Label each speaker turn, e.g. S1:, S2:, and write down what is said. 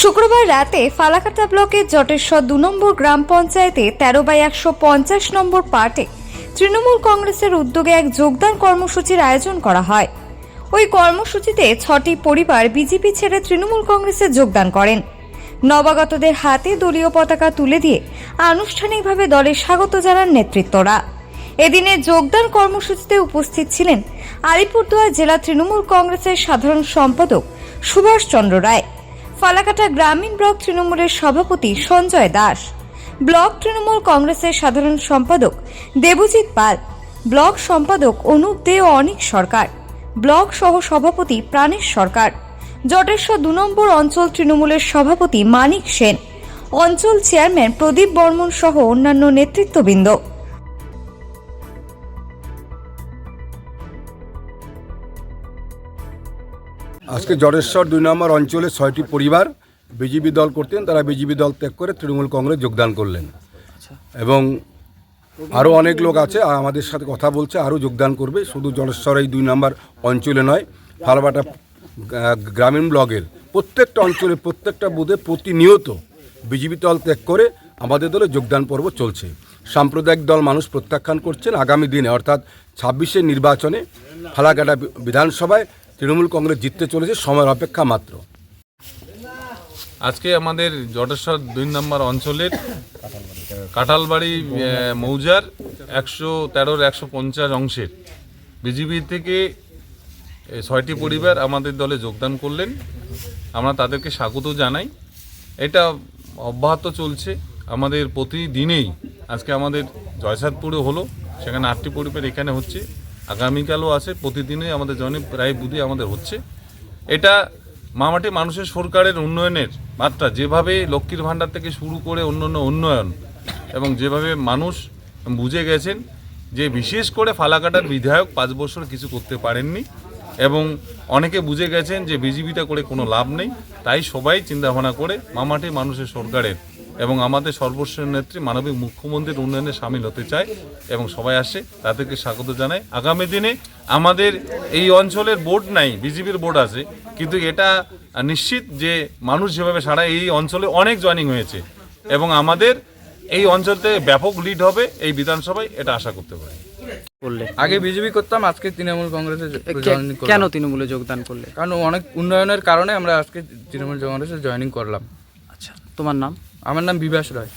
S1: শুক্রবার রাতে ফালাকাটা ব্লকের জটেশ্বর দু নম্বর গ্রাম পঞ্চায়েতে তেরো বাই একশো পঞ্চাশ নম্বর পার্টে তৃণমূল কংগ্রেসের উদ্যোগে এক যোগদান কর্মসূচির আয়োজন করা হয়। ওই কর্মসূচিতে ছটি পরিবার বিজেপি ছেড়ে তৃণমূল কংগ্রেসে যোগদান করেন। নবাগতদের হাতে দলীয় পতাকা তুলে দিয়ে আনুষ্ঠানিকভাবে দলে স্বাগত জানান নেতৃত্বরা। এদিনে যোগদান কর্মসূচিতে উপস্থিত ছিলেন আলিপুরদুয়ার জেলা তৃণমূল কংগ্রেসের সাধারণ সম্পাদক সুভাষ চন্দ্র রায়। ফালাকাটা গ্রামীণ ব্লক তৃণমূলের সভাপতি সঞ্জয় দাস। ব্লক তৃণমূল কংগ্রেসের সাধারণ সম্পাদক দেবজিৎ পাল। ব্লক সম্পাদক অনুপ দে অনিক সরকার। ব্লক সহ সভাপতি প্রাণেশ সরকার। জটেশ্বর দু নম্বর অঞ্চল তৃণমূলের সভাপতি মানিক সেন। অঞ্চল চেয়ারম্যান প্রদীপ বর্মন সহ অন্যান্য নেতৃত্ববৃন্দ।
S2: আজকে জটেশ্বর দুই নম্বর অঞ্চলে ছয়টি পরিবার বিজেপি দল করতেন তারা বিজেপি দল ত্যাগ করে তৃণমূল কংগ্রেস যোগদান করলেন। এবং আরও অনেক লোক আছে আমাদের সাথে কথা বলছে আরও যোগদান করবে শুধু জটেশ্বর এই দুই নম্বর অঞ্চলে নয় ফালবাটা গ্রামীণ ব্লকের প্রত্যেকটা অঞ্চলে প্রত্যেকটা বুধে প্রতিনিয়ত বিজেপি দল ত্যাগ করে আমাদের দলে যোগদান পর্ব চলছে। সাম্প্রদায়িক দল মানুষ প্রত্যাখ্যান করছেন আগামী দিনে অর্থাৎ ছাব্বিশের নির্বাচনে ফালাকাটা বিধানসভায় তৃণমূল কংগ্রেস জিততে চলেছে, সময়ের অপেক্ষা মাত্র।
S3: আজকে আমাদের জটেশ্বর দুই নম্বর অঞ্চলের কাঁঠালবাড়ি মৌজার একশো তেরোর একশো পঞ্চাশ অংশের। বিজিবি থেকে ছয়টি পরিবার আমাদের দলে যোগদান করলেন। আমরা তাদেরকে স্বাগত জানাই। এটা অব্যাহত চলছে। আমাদের প্রতিদিনেই আজকে আমাদের জয়সাদপুরে হলো, সেখানে আটটি পরিবার এখানে হচ্ছে। আগামীকালও আছে, প্রতিদিনই আমাদের জনে প্রায় বুধে আমাদের হচ্ছে। এটা মামাটি মানুষের সরকারের উন্নয়নের মাত্রা, যেভাবে লক্ষ্মীর ভাণ্ডার থেকে শুরু করে অন্যান্য উন্নয়ন এবং যেভাবে মানুষ বুঝে গেছেন যে বিশেষ করে ফালাকাটার বিধায়ক পাঁচ বছর কিছু করতে পারেননি এবং অনেকে বুঝে গেছেন যে বিজেপিটা করে কোনো লাভ নেই, তাই সবাই চিন্তাভাবনা করে মামাটি মানুষের সরকারের এবং আমাদের সর্বস্ব নেত্রী মানবিক মুখ্যমন্ত্রীর উন্নয়নে সামিল হতে চায় এবং সবাই আসে তাদেরকে স্বাগত জানাই। আগামী দিনে আমাদের এই অঞ্চলের বোর্ড নাই বিজেপির বোর্ড আছে কিন্তু এটা নিশ্চিত যে মানুষ যেভাবে সারা এই অঞ্চলে অনেক জয়েনিং হয়েছে এবং আমাদের এই অঞ্চল থেকে ব্যাপক লিড হবে এই বিধানসভায় এটা আশা করতে পারি।
S4: করলে।
S5: আগে বিজেপি করতাম আজকে তৃণমূল কংগ্রেসে জয়েনিং
S4: কেন তৃণমূলে যোগদান করলে?
S5: কারণ অনেক উন্নয়নের কারণে আমরা আজকে তৃণমূল কংগ্রেসে জয়েনিং করলাম।
S4: আচ্ছা তোমার নাম?
S5: আমার নাম বিভাস রায়।